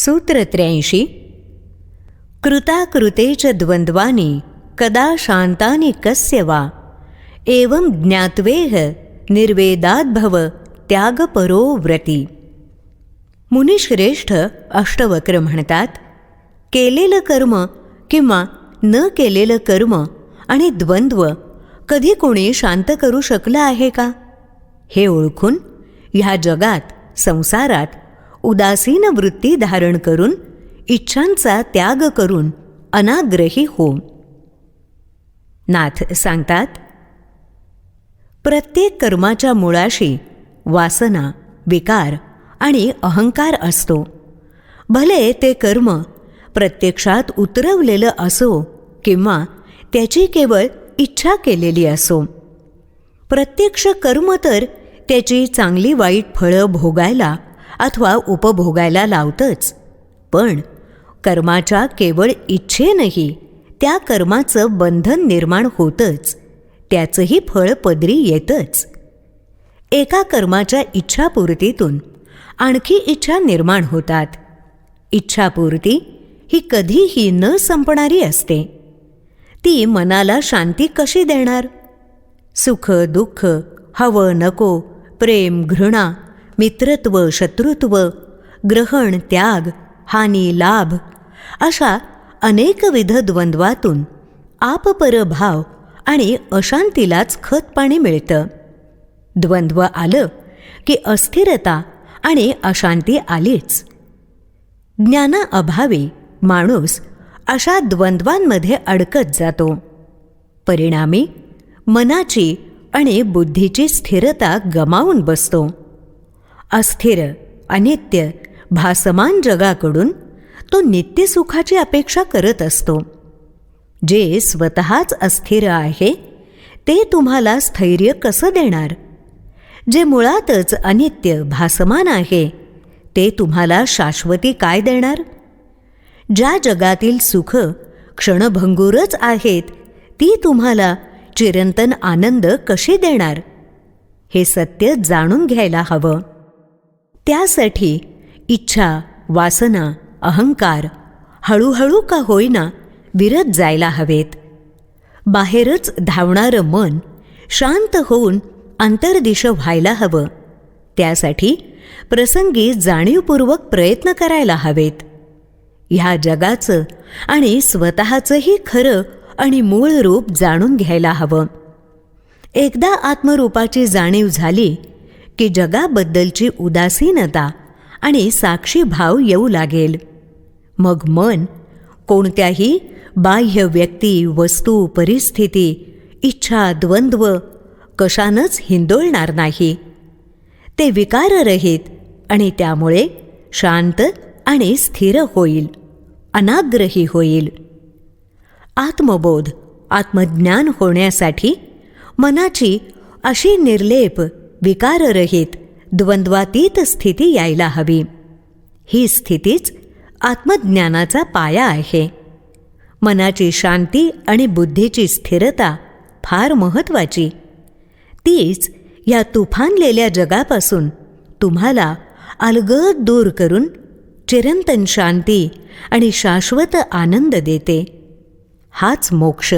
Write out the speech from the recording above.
सूत्र त्र्याऐंशी कृताकृतेच च कदा शान्तानि कस्य वा? एवं ज्ञात्वेह निर्वेदाद्भव त्यागपरो व्रती। मुनिश्रेष्ठ अष्टवक्र म्हणतात केलेलं कर्म किंवा न केलेलं कर्म आणि द्वंद्व कधी कोणी शांत करू शकलं आहे का? हे ओळखून ह्या जगात संसारात उदासीन वृत्ती धारण करून इच्छांचा त्याग करून अनाग्रही हो. नाथ सांगतात प्रत्येक कर्माच्या मुळाशी वासना विकार आणि अहंकार असतो. भले ते कर्म प्रत्यक्षात उतरवलेलं असो किंवा त्याची केवळ इच्छा केलेली असो. प्रत्यक्ष कर्म तर त्याची चांगली वाईट फळं भोगायला अथवा उपभोगायला लावतंच. पण कर्माच्या केवळ इच्छेनंही त्या कर्माचं बंधन निर्माण होतंच. त्याचंही फळ पदरी येतंच. एका कर्माच्या इच्छापूर्तीतून आणखी इच्छा निर्माण होतात. इच्छापूर्ती ही कधीही न संपणारी असते. ती मनाला शांती कशी देणार? सुख दुःख हवं नको प्रेम घृणा मित्रत्व शत्रुत्व ग्रहण त्याग हानी लाभ अशा अनेकविध द्वंद्वातून आपपरभाव आणि अशांतीलाच खतपाणी मिळतं. द्वंद्व आलं की अस्थिरता आणि अशांती आलीच. ज्ञानाअभावी माणूस अशा द्वंद्वांमध्ये अडकत जातो. परिणामी मनाची आणि बुद्धीची स्थिरता गमावून बसतो. अस्थिर अनित्य भासमान जगाकडून तो नित्य सुखाची अपेक्षा करत असतो. जे स्वतःच अस्थिर आहे ते तुम्हाला स्थैर्य कसं देणार? जे मुळातच अनित्य भासमान आहे ते तुम्हाला शाश्वती काय देणार? ज्या जगातील सुख क्षणभंगूरच आहेत ती तुम्हाला चिरंतन आनंद कशी देणार? हे सत्य जाणून घ्यायला हवं. त्यासाठी इच्छा वासना अहंकार हळूहळू का होईना विरत जायला हवेत. बाहेरच धावणारं मन शांत होऊन अंतर्दिश व्हायला हवं. त्यासाठी प्रसंगी जाणीवपूर्वक प्रयत्न करायला हवेत. ह्या जगाचं आणि स्वतःचंही खरं आणि मूळ रूप जाणून घ्यायला हवं. एकदा आत्मरूपाची जाणीव झाली की जगाबद्दलची उदासीनता आणि साक्षी भाव येऊ लागेल. मग मन कोणत्याही बाह्य व्यक्ती वस्तू परिस्थिती इच्छा द्वंद्व कशानंच हिंदोळणार नाही. ते विकाररहित आणि त्यामुळे शांत आणि स्थिर होईल अनाग्रही होईल. आत्मबोध आत्मज्ञान होण्यासाठी मनाची अशी निर्लेप विकाररहित द्वंद्वातीत स्थिती यायला हवी. ही स्थितीच आत्मज्ञानाचा पाया आहे. मनाची शांती आणि बुद्धीची स्थिरता फार महत्त्वाची. तीच या तुफानलेल्या जगापासून तुम्हाला अलगद दूर करून चिरंतन शांती आणि शाश्वत आनंद देते. हाच मोक्ष.